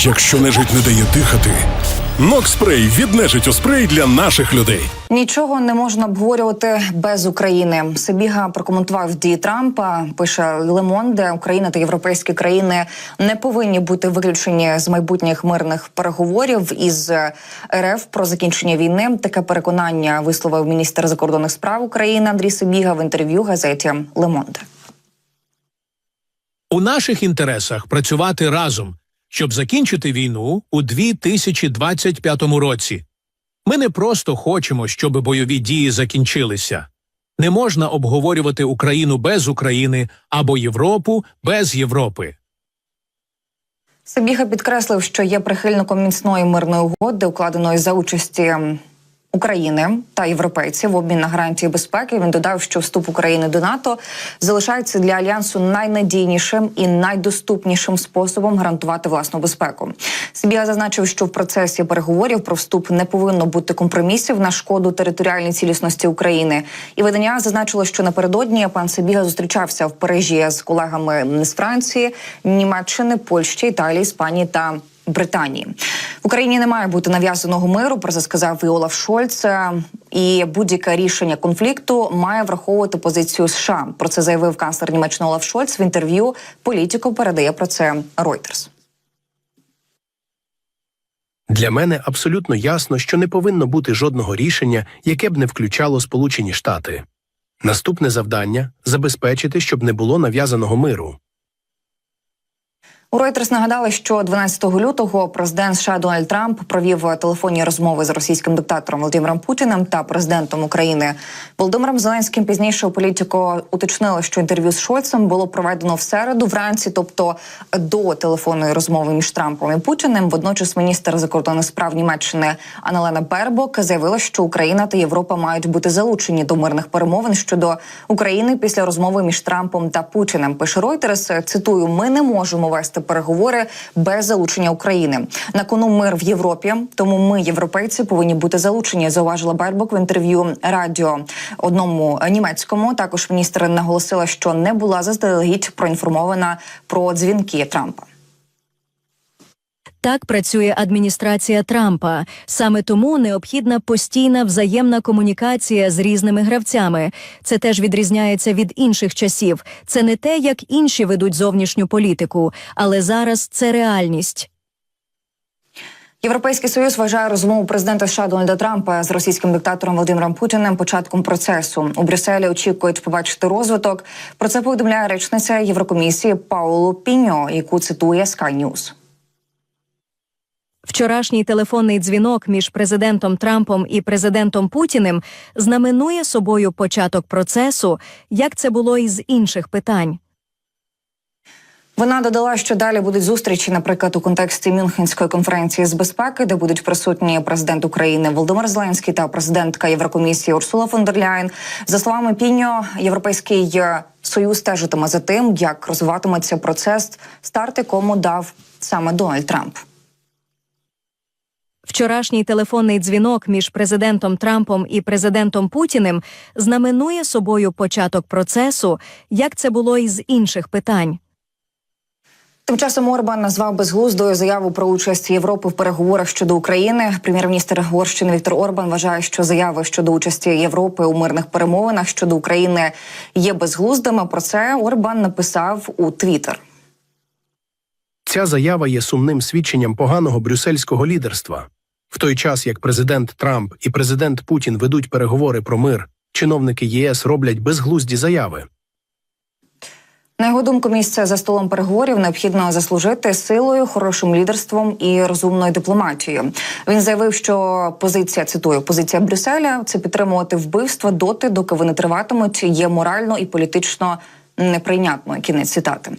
Якщо нежить не дає дихати, Нокспрей від нежиттю спрей для наших людей. Нічого не можна обговорювати без України. Сибіга прокоментував дії Трампа. Пише Лемонде, Україна та європейські країни не повинні бути виключені з майбутніх мирних переговорів із РФ про закінчення війни. Таке переконання висловив міністр закордонних справ України Андрій Сибіга в інтерв'ю газеті Лемонде. У наших інтересах працювати разом, щоб закінчити війну у 2025 році. Ми не просто хочемо, щоб бойові дії закінчилися. Не можна обговорювати Україну без України або Європу без Європи. Сибіга підкреслив, що є прихильником міцної мирної угоди, укладеної за участі України та європейців в обмін на гарантії безпеки. Він додав, що вступ України до НАТО залишається для альянсу найнадійнішим і найдоступнішим способом гарантувати власну безпеку. Сибіга зазначив, що в процесі переговорів про вступ не повинно бути компромісів на шкоду територіальній цілісності України. І видання зазначило, що напередодні пан Сибіга зустрічався в Парижі з колегами з Франції, Німеччини, Польщі, Італії, Іспанії та. Британії в Україні не має бути нав'язаного миру. Про це сказав і Олаф Шольц. І будь-яке рішення конфлікту має враховувати позицію США. Про це заявив канцлер Німеччини Олаф Шольц в інтерв'ю. Політико передає про це Reuters. Для мене абсолютно ясно, що не повинно бути жодного рішення, яке б не включало Сполучені Штати. Наступне завдання забезпечити, щоб не було нав'язаного миру. У Reuters нагадали, що 12 лютого президент США Дональд Трамп провів телефонні розмови з російським диктатором Володимиром Путіним та президентом України Володимиром Зеленським. Пізніше у політико уточнили, що інтерв'ю з Шольцем було проведено в середу вранці, тобто до телефонної розмови між Трампом і Путіним. Водночас міністр закордонних справ Німеччини Аналена Бербок заявила, що Україна та Європа мають бути залучені до мирних перемовин щодо України після розмови між Трампом та Путіним. Пише Reuters, цитую: ми не можемо вести переговори без залучення України. На кону мир в Європі, тому ми, європейці, повинні бути залучені. Зауважила Бербок в інтерв'ю радіо одному німецькому. Також міністр наголосила, що не була заздалегідь проінформована про дзвінки Трампа. Так працює адміністрація Трампа. Саме тому необхідна постійна взаємна комунікація з різними гравцями. Це теж відрізняється від інших часів. Це не те, як інші ведуть зовнішню політику, але зараз це реальність. Європейський союз вважає розмову президента США Дональда Трампа з російським диктатором Володимиром Путіним початком процесу. У Брюсселі очікують побачити розвиток. Про це повідомляє речниця Єврокомісії Пауло Піньо, яку цитує Sky News. Вчорашній телефонний дзвінок між президентом Трампом і президентом Путіним знаменує собою початок процесу, як це було і з інших питань. Вона додала, що далі будуть зустрічі, наприклад, у контексті Мюнхенської конференції з безпеки, де будуть присутні президент України Володимир Зеленський та президентка Єврокомісії Урсула фон дер Ляєн. За словами Піньо, європейський союз стежитиме за тим, як розвиватиметься процес, старт якому дав саме Дональд Трамп. Вчорашній телефонний дзвінок між президентом Трампом і президентом Путіним знаменує собою початок процесу, як це було і з інших питань. Тим часом Орбан назвав безглуздою заяву про участь Європи в переговорах щодо України. Прем'єр-міністр Угорщини Віктор Орбан вважає, що заяви щодо участі Європи у мирних перемовинах щодо України є безглуздими. Про це Орбан написав у Твіттер. Ця заява є сумним свідченням поганого брюссельського лідерства. В той час, як президент Трамп і президент Путін ведуть переговори про мир, чиновники ЄС роблять безглузді заяви. На його думку, місце за столом переговорів необхідно заслужити силою, хорошим лідерством і розумною дипломатією. Він заявив, що позиція цитую позиція Брюсселя це підтримувати вбивства доти, доки вони триватимуть, є морально і політично неприйнятною. Кінець цитати.